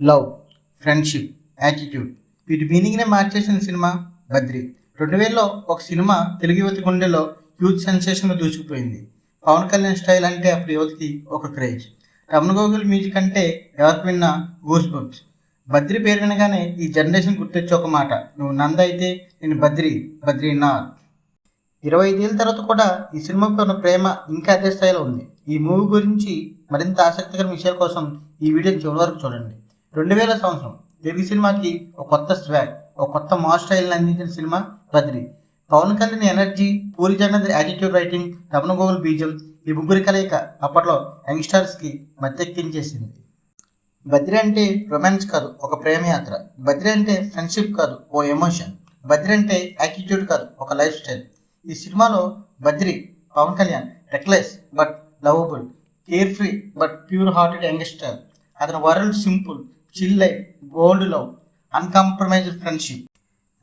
Love friendship attitude. వీటి మీనింగ్నే మార్చేసిన cinema Badri. రెండు వేలలో ఒక సినిమా తెలుగు యువతి గుండెలో హ్యూజ్ సెన్సేషన్గా దూసుకుపోయింది. పవన్ కళ్యాణ్ స్టైల్ అంటే అప్పుడు యువతికి ఒక క్రేజ్. రమణ గోగుల్ మ్యూజిక్ అంటే ఎవరికి విన్నా గూస్ బంప్స్ బద్రి పేరు వినగానే ఈ జనరేషన్ గుర్తొచ్చే ఒక మాట నువ్వు నంద అయితే నేను బద్రి బద్రీనాథ్ ఇరవై ఐదేళ్ళ తర్వాత కూడా ఈ సినిమాపై ఉన్న ప్రేమ ఇంకా అదే స్థాయిలో ఉంది. ఈ మూవీ గురించి మరింత ఆసక్తికర విషయాల కోసం ఈ వీడియో చివరి వరకు చూడండి. రెండు వేల సంవత్సరం. తెలుగు సినిమాకి ఒక కొత్త స్వాగ్ ఒక కొత్త మాస్ స్టైల్ని అందించిన cinema Badri. Pawan Kalyan energy Puri Jagannadh attitude writing Ramana Gogula బీజం ఈ ముగ్గురి కలయిక అప్పట్లో యంగ్స్టర్స్కి మధ్యెక్కించేసింది బద్రి అంటే రొమాన్స్ కాదు ఒక ప్రేమయాత్ర బద్రి అంటే ఫ్రెండ్షిప్ కాదు ఓ ఎమోషన్ బద్రి అంటే యాటిట్యూడ్ కాదు ఒక లైఫ్ స్టైల్ ఈ సినిమాలో Badri Pawan Kalyan reckless but lovable carefree but pure hearted youngster. అతని world simple chill life bold love uncompromised friendship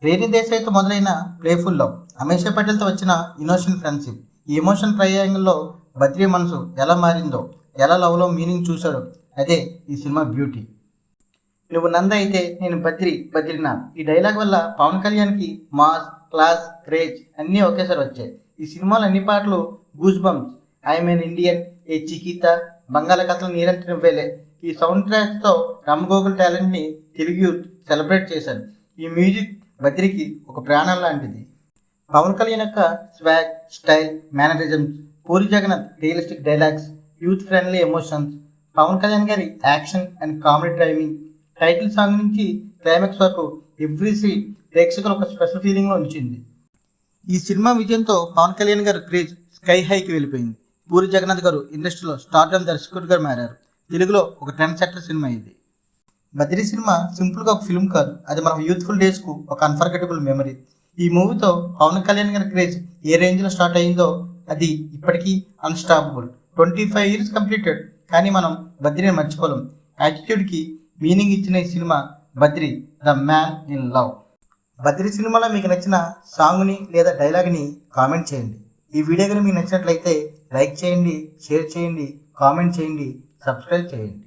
Renu దేశాయితో మొదలైన ప్లేఫుల్ లవ్ అమేషా పటేల్తో వచ్చిన ఇమోషన్ ఫ్రెండ్షిప్ ఈ ఎమోషన్ ట్రయాంగిల్లో బద్రి మనసు ఎలా మారిందో ఎలా లవ్లో మీనింగ్ చూశాడో అదే ఈ సినిమా బ్యూటీ నువ్వు నంద అయితే నేను బద్రి బద్రీనాథ్. ఈ డైలాగ్ వల్ల పవన్ కళ్యాణ్కి మాస్ క్లాస్ క్రేజ్ అన్నీ ఒకేసారి వచ్చాయి. ఈ సినిమాలో అన్ని పాటలు goose bumps I'm an Indian ఏ చికిత బంగాళాఖాతంలో నీరంటి నువ్వేలే. ఈ సౌండ్ ట్రాక్స్తో రామ్ గోగుల్ టాలెంట్ని తెలుగు యూత్ సెలబ్రేట్ చేశారు. ఈ మ్యూజిక్ బద్రికి ఒక ప్రాణం లాంటిది. పవన్ కళ్యాణ్ యొక్క swag style mannerisms Puri Jagannadh realistic dialogues youth friendly emotions Pawan Kalyan గారి action and comedy driving title song నుంచి క్లైమాక్స్ వరకు ఎవ్రీ సీన్ ప్రేక్షకులు ఒక స్పెషల్ ఫీలింగ్లో ఉంచింది ఈ సినిమా విజయంతో పవన్ కళ్యాణ్ గారు క్రేజ్ స్కై హైకి వెళ్ళిపోయింది. పూరి జగన్నాథ్ గారు ఇండస్ట్రీలో స్టార్డమ్ దర్శకుడిగా మారారు. తెలుగులో ఒక ట్రెండ్ సెక్టర్ సినిమా ఇది. బద్రీ సినిమా సింపుల్గా ఒక ఫిల్మ్ కాదు. అది మన యూత్ఫుల్ డేస్కు ఒక అన్ఫర్గెటబుల్ మెమరీ ఈ మూవీతో పవన్ కళ్యాణ్ గారి క్రేజ్ ఏ రేంజ్లో స్టార్ట్ అయిందో అది ఇప్పటికీ unstoppable twenty five years completed కానీ మనం బద్రిని మర్చిపోలేం. యాటిట్యూడ్కి మీనింగ్ ఇచ్చిన ఈ cinema Badri the man in love. Badri సినిమాలో మీకు నచ్చిన సాంగ్ని లేదా డైలాగ్ని కామెంట్ చేయండి. ఈ వీడియో కనుక మీకు నచ్చినట్లయితే లైక్ చేయండి షేర్ చేయండి కామెంట్ చేయండి. సబ్స్క్రైబ్ చేయండి.